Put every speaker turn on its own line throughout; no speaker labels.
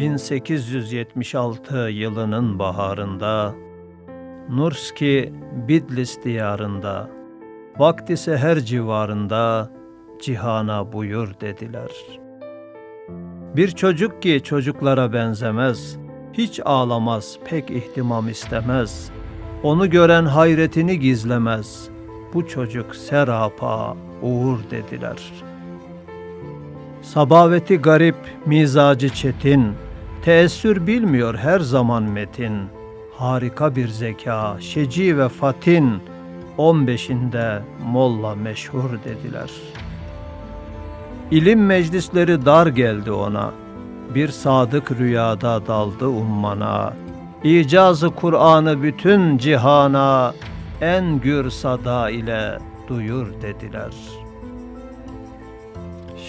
1876 yılının baharında Nurski Bidlis diyarında Vakti seher civarında cihana buyur dediler. Bir çocuk ki çocuklara benzemez, hiç ağlamaz, pek ihtimam istemez. Onu gören hayretini gizlemez. Bu çocuk serapa, uğur dediler. Sabaveti garip, mizacı çetin, teessür bilmiyor her zaman metin. Harika bir zeka, şeci ve fatin, 15'inde molla meşhur dediler. İlim meclisleri dar geldi ona, bir sadık rüyada daldı ummana. İcazı Kur'an'ı bütün cihana en gür sada ile duyur dediler.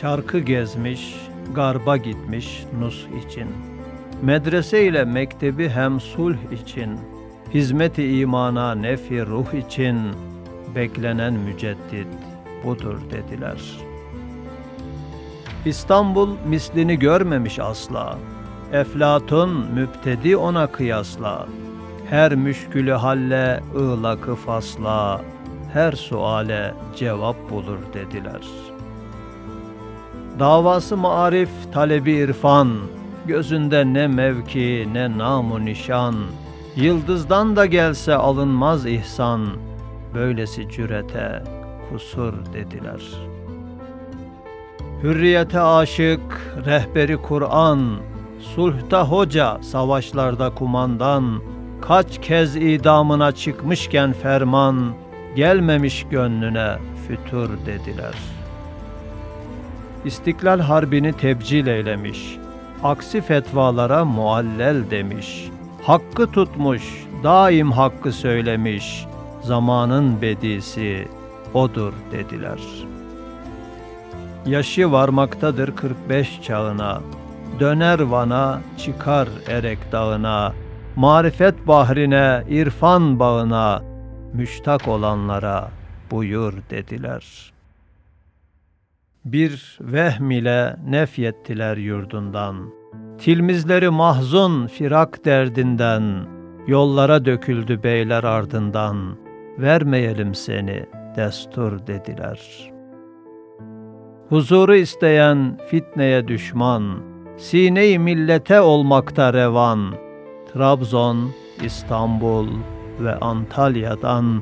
Şarkı gezmiş, garba gitmiş nus için. Medrese ile mektebi hem sulh için. Hizmeti imana nefi ruh için beklenen müceddit budur dediler. İstanbul mislini görmemiş asla. Eflatun müptedi ona kıyasla. Her müşkülü halle ığlakı fasla. Her suale cevap bulur dediler. Davası marif, talebi irfan, gözünde ne mevki ne namu nişan, yıldızdan da gelse alınmaz ihsan, böylesi cürete kusur dediler. Hürriyete aşık, rehberi Kur'an, sulhta hoca, savaşlarda kumandan, kaç kez idamına çıkmışken ferman, gelmemiş gönlüne fütur dediler. İstiklal Harbi'ni tebcil eylemiş, aksi fetvalara muallel demiş, hakkı tutmuş, daim hakkı söylemiş, zamanın bedisi odur dediler. Yaşı varmaktadır 45 çağına, döner Van'a, çıkar Erek dağına, marifet bahrine, irfan bağına, müştak olanlara buyur dediler. Bir vehm ile nefyettiler yurdundan, tilmizleri mahzun firak derdinden, yollara döküldü beyler ardından, vermeyelim seni destur dediler. Huzuru isteyen fitneye düşman, sine-i millete olmakta revan, Trabzon, İstanbul ve Antalya'dan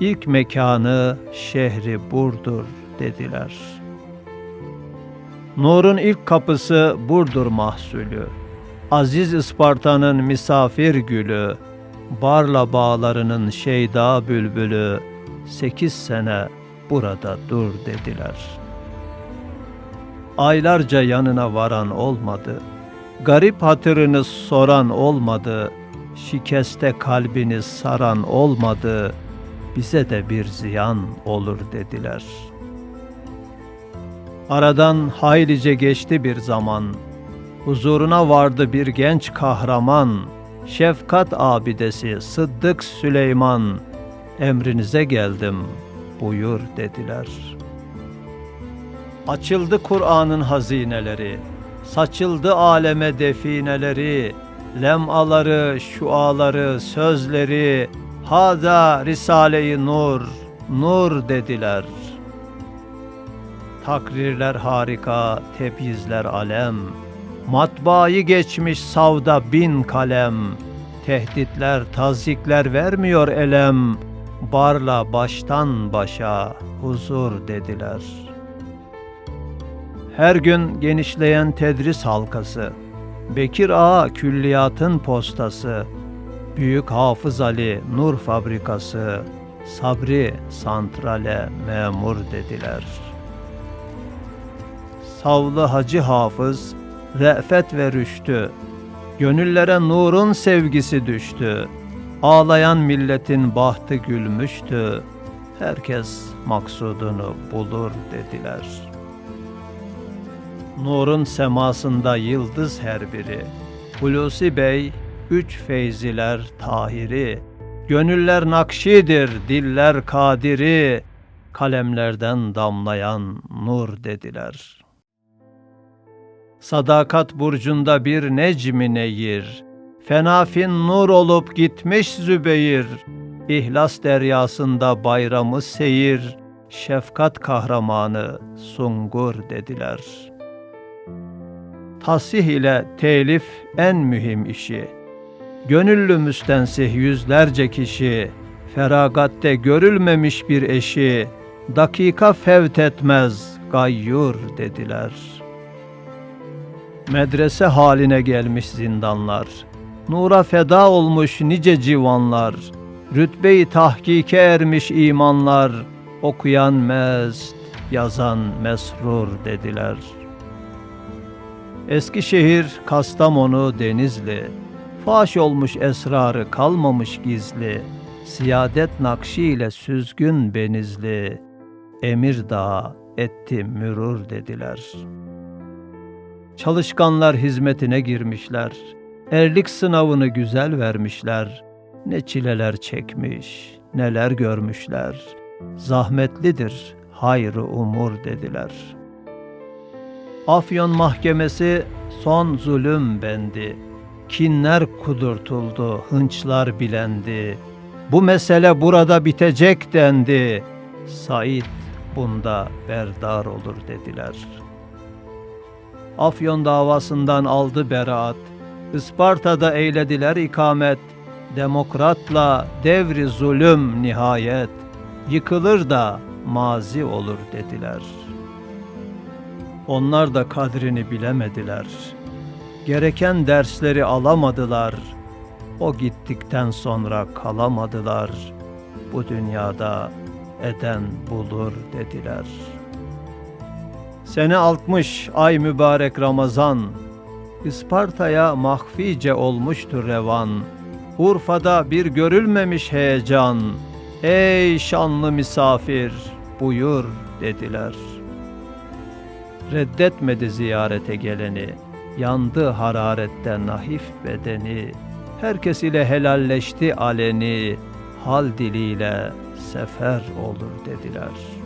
ilk mekanı şehri Burdur dediler. Nur'un ilk kapısı Burdur mahsulü. Aziz Isparta'nın misafir gülü, Barla bağlarının şeyda bülbülü, sekiz sene burada dur dediler. Aylarca yanına varan olmadı, garip hatırını soran olmadı, şikeste kalbini saran olmadı, bize de bir ziyan olur dediler. Aradan haylice geçti bir zaman, huzuruna vardı bir genç kahraman, şefkat abidesi Sıddık Süleyman, emrinize geldim, buyur dediler. Açıldı Kur'an'ın hazineleri, saçıldı aleme defineleri, lemaları, şuaları, sözleri, hada Risale-i Nur, nur dediler. Takrirler harika, tebyizler alem, matbaayı geçmiş savda bin kalem, tehditler, tazikler vermiyor elem, barla baştan başa huzur dediler. Her gün genişleyen tedris halkası, Bekir Ağa külliyatın postası, Büyük Hafız Ali Nur Fabrikası, Sabri Santrale memur dediler. Savlı Hacı Hafız, re'fet ve rüştü, gönüllere nurun sevgisi düştü. Ağlayan milletin bahtı gülmüştü. Herkes maksudunu bulur dediler. Nurun semasında yıldız her biri. Hulusi Bey, üç feyziler tahiri. Gönüller nakşidir, diller kadiri. Kalemlerden damlayan nur dediler.'' Sadakat burcunda bir necmi neyir. Fenafin nur olup gitmiş Zübeyir. İhlas deryasında bayramı seyir. Şefkat kahramanı Sungur dediler. Tasih ile telif en mühim işi. Gönüllü müstensih yüzlerce kişi, feragatte görülmemiş bir eşi, dakika fevt etmez gayyur dediler. Medrese haline gelmiş zindanlar, nura feda olmuş nice civanlar, rütbeyi tahkike ermiş imanlar, okuyan mest, yazan mesrur dediler. Eskişehir, Kastamonu, Denizli, faş olmuş esrarı kalmamış gizli, siyadet nakşi ile süzgün benizli, emir dağı etti mürur dediler. Çalışkanlar hizmetine girmişler, erlik sınavını güzel vermişler, ne çileler çekmiş, neler görmüşler, zahmetlidir hayrı umur dediler.'' Afyon mahkemesi son zulüm bendi. Kinler kudurtuldu, hınçlar bilendi. Bu mesele burada bitecek dendi. Said bunda berdar olur dediler. Afyon davasından aldı beraat. Isparta'da eylediler ikamet. Demokratla devri zulüm nihayet. Yıkılır da mazi olur dediler.'' Onlar da kadrini bilemediler. Gereken dersleri alamadılar. O gittikten sonra kalamadılar. Bu dünyada eden bulur dediler. Sene 60 ay mübarek Ramazan. Isparta'ya mahfice olmuştur revan. Urfa'da bir görülmemiş heyecan. Ey şanlı misafir buyur dediler.'' reddetmedi ziyarete geleni. Yandı hararetten nahif bedeni. Herkes ile helalleşti aleni. Hal diliyle sefer olur dediler.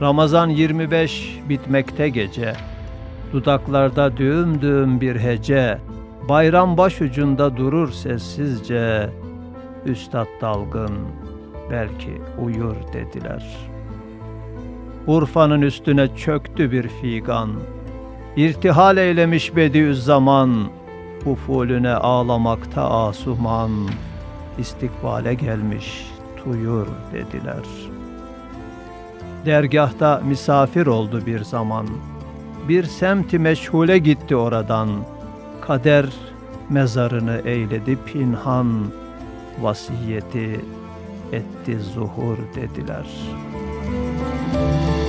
Ramazan 25 bitmekte gece. Dudaklarda düğüm düğüm bir hece. Bayram başucunda durur sessizce. Üstad dalgın belki uyur dediler.'' Urfa'nın üstüne çöktü bir figan. İrtihal eylemiş Bediüzzaman, ufulüne ağlamakta asuman, istikbale gelmiş tuyur dediler. Dergahta misafir oldu bir zaman, bir semti meşhule gitti oradan, kader mezarını eyledi pinhan, vasiyeti etti zuhur dediler.''